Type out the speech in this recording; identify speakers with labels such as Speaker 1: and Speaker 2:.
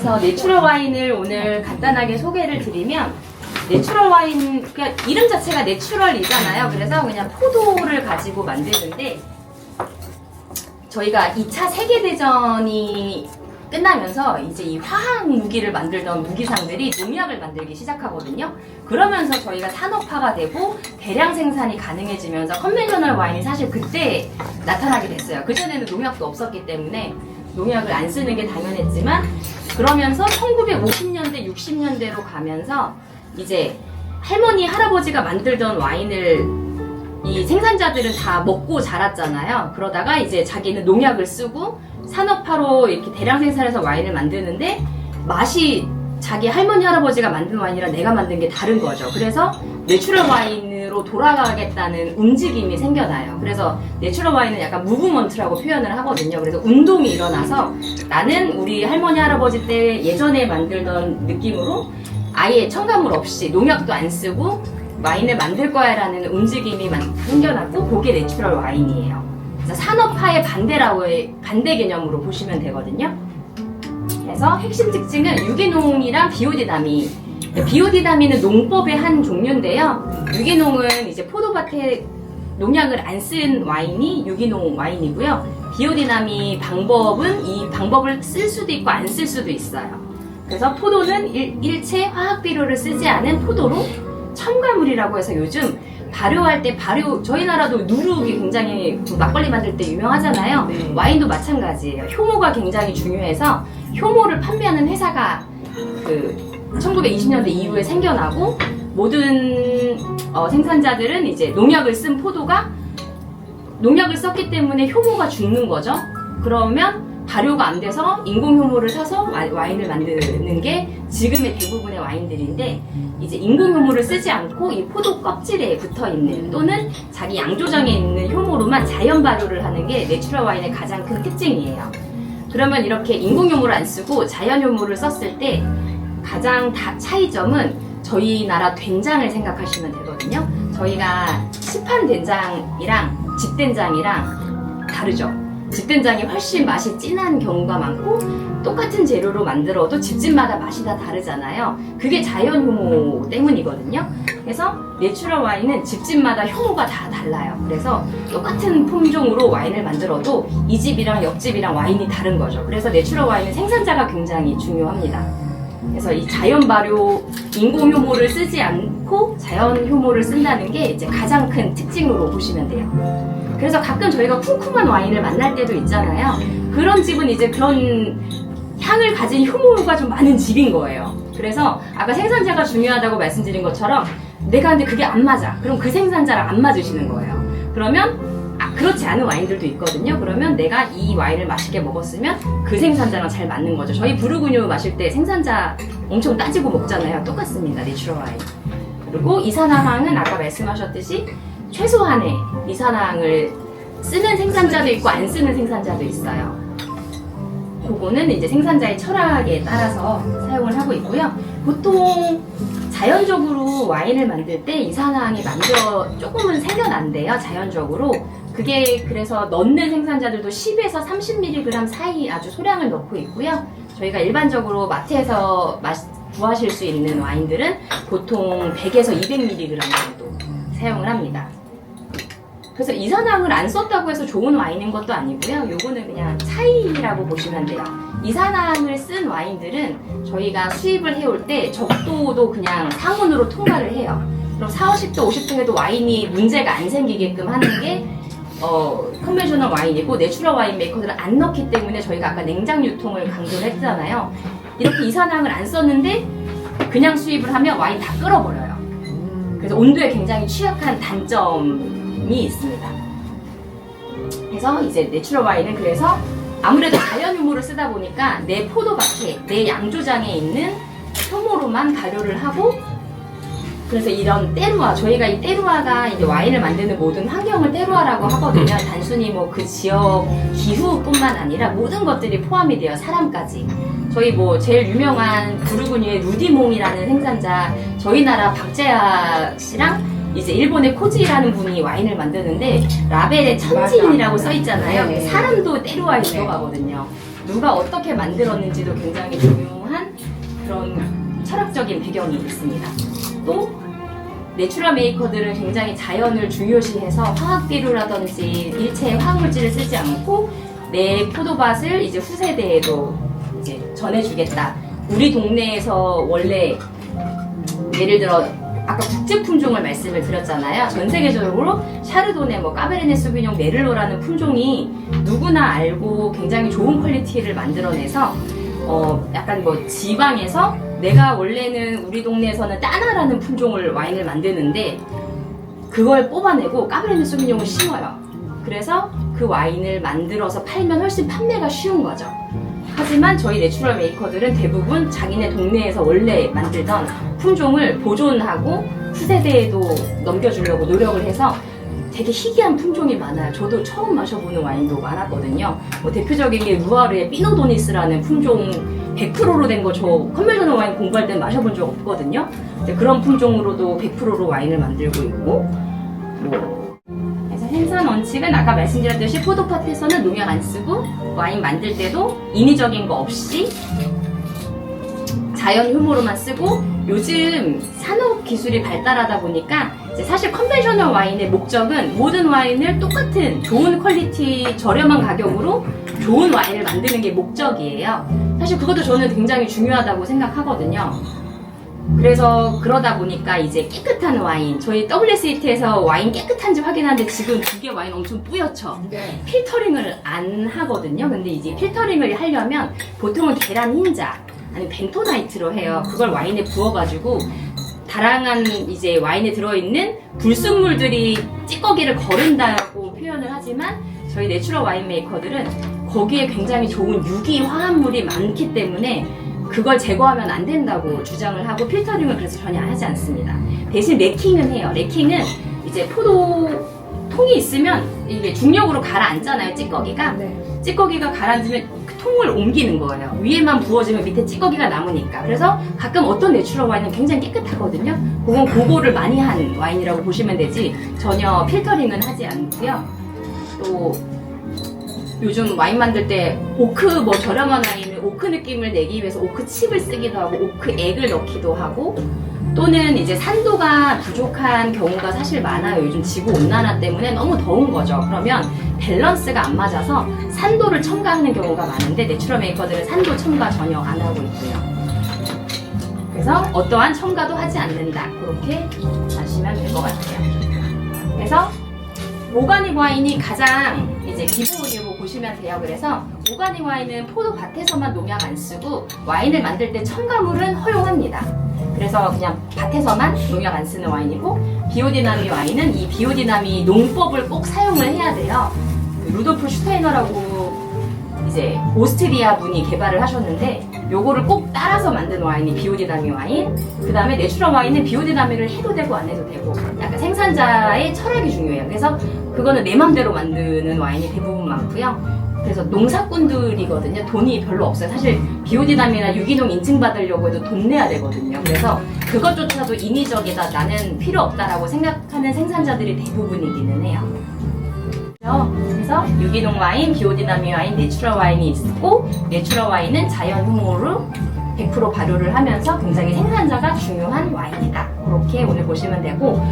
Speaker 1: 그래서 내추럴 와인을 오늘 간단하게 소개를 드리면 내추럴 와인 그냥 이름 자체가 내추럴이잖아요. 그래서 그냥 포도를 가지고 만드는데 저희가 2차 세계대전이 끝나면서 이제 이 화학 무기를 만들던 무기상들이 농약을 만들기 시작하거든요. 그러면서 저희가 산업화가 되고 대량 생산이 가능해지면서 컨벤셔널 와인이 사실 그때 나타나게 됐어요. 그전에는 농약도 없었기 때문에 농약을 안 쓰는 게 당연했지만 그러면서 1950년대, 60년대로 가면서 이제 할머니, 할아버지가 만들던 와인을 이 생산자들은 다 먹고 자랐잖아요. 그러다가 이제 자기는 농약을 쓰고 산업화로 이렇게 대량 생산해서 와인을 만드는데 맛이 자기 할머니 할아버지가 만든 와인이랑 내가 만든 게 다른 거죠. 그래서 내추럴 와인 으로 돌아가겠다는 움직임이 생겨나요. 그래서 내추럴 와인은 약간 무브먼트라고 표현을 하거든요. 그래서 운동이 일어나서 나는 우리 할머니 할아버지 때 예전에 만들던 느낌으로 아예 첨가물 없이 농약도 안 쓰고 와인을 만들 거야라는 움직임이 만- 생겨났고 그게 내추럴 와인이에요. 그래서 산업화의 반대라고 해- 반대 개념으로 보시면 되거든요. 그래서 핵심 특징은 유기농이랑 비오디나미. 비오디나미는 농법의 한 종류인데요. 유기농은 이제 포도밭에 농약을 안 쓴 와인이 유기농 와인이고요. 비오디나미 방법은 이 방법을 쓸 수도 있고 안 쓸 수도 있어요. 그래서 포도는 일, 일체 화학 비료를 쓰지 않은 포도로 첨가물이라고 해서 요즘 발효할 때 발효 저희 나라도 누룩이 굉장히 그 막걸리 만들 때 유명하잖아요.
Speaker 2: 네.
Speaker 1: 와인도 마찬가지예요. 효모가 굉장히 중요해서 효모를 판매하는 회사가 그 1920년대 이후에 생겨나고 모든 어, 생산자들은 이제 농약을 쓴 포도가 농약을 썼기 때문에 효모가 죽는 거죠. 그러면 발효가 안 돼서 인공 효모를 사서 와- 와인을 만드는 게 지금의 대부분의 와인들인데 이제 인공 효모를 쓰지 않고 이 포도 껍질에 붙어 있는 또는 자기 양조장에 있는 효모로만 자연 발효를 하는 게 내추럴 와인의 가장 큰 특징이에요. 그러면 이렇게 인공 효모를 안 쓰고 자연 효모를 썼을 때 가장 다 차이점은 저희 나라 된장을 생각하시면 되거든요. 저희가 시판 된장이랑 집된장이랑 다르죠. 집된장이 훨씬 맛이 진한 경우가 많고 똑같은 재료로 만들어도 집집마다 맛이 다 다르잖아요. 그게 자연 효모 때문이거든요. 그래서 내추럴 와인은 집집마다 효모가 다 달라요. 그래서 똑같은 품종으로 와인을 만들어도 이 집이랑 옆집이랑 와인이 다른 거죠. 그래서 내추럴 와인은 생산자가 굉장히 중요합니다. 그래서 이 자연 발효 인공 효모를 쓰지 않고 자연 효모를 쓴다는 게 이제 가장 큰 특징으로 보시면 돼요. 그래서 가끔 저희가 쿰쿰한 와인을 만날 때도 있잖아요. 그런 집은 이제 그런 향을 가진 효모가 좀 많은 집인 거예요. 그래서 아까 생산자가 중요하다고 말씀드린 것처럼 내가 근데 그게 안 맞아. 그럼 그 생산자랑 안 맞으시는 거예요. 그러면 아, 그렇지 않은 와인들도 있거든요. 그러면 내가 이 와인을 맛있게 먹었으면 그 생산자랑 잘 맞는 거죠. 저희 부르구뉴 마실 때 생산자 엄청 따지고 먹잖아요. 똑같습니다. 내추럴 와인. 그리고 이산화황은 아까 말씀하셨듯이 최소한의 이산화황을 쓰는 생산자도 있고 안 쓰는 생산자도 있어요. 그거는 이제 생산자의 철학에 따라서 사용을 하고 있고요. 보통 자연적으로 와인을 만들 때 이산화황이 만들어 조금은 생겨난대요. 자연적으로. 그게 그래서 넣는 생산자들도 10에서 30mg 사이 아주 소량을 넣고 있고요. 저희가 일반적으로 마트에서 마시- 구하실 수 있는 와인들은 보통 100에서 200mg 정도 사용을 합니다. 그래서 이산화황을 안 썼다고 해서 좋은 와인인 것도 아니고요. 요거는 그냥 차이라고 보시면 돼요. 이산화황을 쓴 와인들은 저희가 수입을 해올 때 적도도 그냥 상온으로 통과를 해요. 그럼 4, 50도, 50도 해도 와인이 문제가 안 생기게끔 하는 게 어, 컨벤셔널 와인이고 내추럴 와인 메이커들은 안 넣기 때문에 저희가 아까 냉장 유통을 강조를 했잖아요. 이렇게 이산화황을 안 썼는데 그냥 수입을 하면 와인 다 끓어버려요. 그래서 온도에 굉장히 취약한 단점 이 있습니다. 그래서 이제 내추럴 와인은 그래서 아무래도 자연 효모를 쓰다 보니까 내 포도밭에 내 양조장에 있는 효모로만 발효를 하고 그래서 이런 때루아 저희가 이 때루아가 이제 와인을 만드는 모든 환경을 때루아라고 하거든요. 단순히 뭐 그 지역 기후뿐만 아니라 모든 것들이 포함이 돼요. 사람까지. 저희 뭐 제일 유명한 부르구니의 루디몽이라는 생산자 저희 나라 박재아 씨랑 이제 일본의 코지라는 분이 와인을 만드는데 라벨에 천지인이라고 써 있잖아요.
Speaker 2: 네.
Speaker 1: 사람도 때루아에
Speaker 2: 네.
Speaker 1: 들어가거든요. 누가 어떻게 만들었는지도 굉장히 중요한 그런 철학적인 배경이 있습니다. 또 내추럴 메이커들은 굉장히 자연을 중요시해서 화학 비료라든지 일체의 화학물질을 쓰지 않고 내 포도밭을 이제 후세대에도 이제 전해주겠다. 우리 동네에서 원래 예를 들어 아까 국제 품종을 말씀을 드렸잖아요. 전 세계적으로 샤르도네, 뭐 까베르네 소비뇽, 메를로라는 품종이 누구나 알고 굉장히 좋은 퀄리티를 만들어내서 어 약간 뭐 지방에서 내가 원래는 우리 동네에서는 따나라는 품종을 와인을 만드는데 그걸 뽑아내고 까베르네 소비뇽을 심어요. 그래서 그 와인을 만들어서 팔면 훨씬 판매가 쉬운 거죠. 하지만 저희 내추럴 메이커들은 대부분 자기네 동네에서 원래 만들던 품종을 보존하고 후세대에도 넘겨주려고 노력을 해서 되게 희귀한 품종이 많아요. 저도 처음 마셔보는 와인도 많았거든요. 뭐 대표적인 게 루아르의 피노도니스라는 품종 100%로 된 거 저 컨벤셔널 와인 공부할 때 마셔본 적 없거든요. 그런 품종으로도 100%로 와인을 만들고 있고 뭐 생산 원칙은 아까 말씀드렸듯이 포도밭에서는 농약 안 쓰고 와인 만들 때도 인위적인 거 없이 자연 효모로만 쓰고 요즘 산업 기술이 발달하다 보니까 사실 컨벤셔널 와인의 목적은 모든 와인을 똑같은 좋은 퀄리티 저렴한 가격으로 좋은 와인을 만드는 게 목적이에요. 사실 그것도 저는 굉장히 중요하다고 생각하거든요. 그래서 그러다 보니까 이제 깨끗한 와인 저희 WSET에서 와인 깨끗한지 확인하는데 지금 두 개 와인 엄청 뿌옇죠.
Speaker 2: 네.
Speaker 1: 필터링을 안 하거든요. 근데 이제 필터링을 하려면 보통은 계란 흰자 아니면 벤토나이트로 해요. 그걸 와인에 부어가지고 다양한 이제 와인에 들어있는 불순물들이 찌꺼기를 거른다고 표현을 하지만 저희 내추럴 와인 메이커들은 거기에 굉장히 좋은 유기 화합물이 많기 때문에 그걸 제거하면 안 된다고 주장을 하고 필터링을 그래서 전혀 하지 않습니다. 대신 레킹은 해요. 레킹은 이제 포도 통이 있으면 이게 중력으로 가라앉잖아요, 찌꺼기가.
Speaker 2: 네.
Speaker 1: 찌꺼기가 가라앉으면 그 통을 옮기는 거예요. 위에만 부어주면 밑에 찌꺼기가 남으니까. 그래서 가끔 어떤 내추럴 와인은 굉장히 깨끗하거든요. 그건 고고를 많이 한 와인이라고 보시면 되지 전혀 필터링은 하지 않고요. 또 요즘 와인 만들 때 오크 뭐 저렴한 와인은 오크 느낌을 내기 위해서 오크 칩을 쓰기도 하고 오크 액을 넣기도 하고 또는 이제 산도가 부족한 경우가 사실 많아요. 요즘 지구 온난화 때문에 너무 더운 거죠. 그러면 밸런스가 안 맞아서 산도를 첨가하는 경우가 많은데 내추럴 메이커들은 산도 첨가 전혀 안 하고 있고요. 그래서 어떠한 첨가도 하지 않는다. 그렇게 아시면 될 것 같아요. 그래서 오가닉 와인이 가장 이제 기본으로 보시면 돼요. 그래서 오가닉 와인은 포도 밭에서만 농약 안 쓰고 와인을 만들 때 첨가물은 허용합니다. 그래서 그냥 밭에서만 농약 안 쓰는 와인이고 비오디나미 와인은 이 비오디나미 농법을 꼭 사용을 해야 돼요. 그 루돌프 슈테이너라고 이제 오스트리아 분이 개발을 하셨는데 요거를 꼭 따라서 만든 와인이 비오디나미 와인 그 다음에 내추럴 와인은 비오디나미를 해도 되고 안 해도 되고 약간 생산자의 철학이 중요해요 그래서 그거는 내 맘대로 만드는 와인이 대부분 많고요. 그래서 농사꾼들이거든요. 돈이 별로 없어요. 사실 비오디나미나 유기농 인증받으려고 해도 돈 내야 되거든요. 그래서 그것조차도 인위적이다. 나는 필요 없다라고 생각하는 생산자들이 대부분이기는 해요. 그래서 유기농 와인, 비오디나미 와인, 내추럴 와인이 있고 내추럴 와인은 자연 효모로 100% 발효를 하면서 굉장히 생산자가 중요한 와인이다. 그렇게 오늘 보시면 되고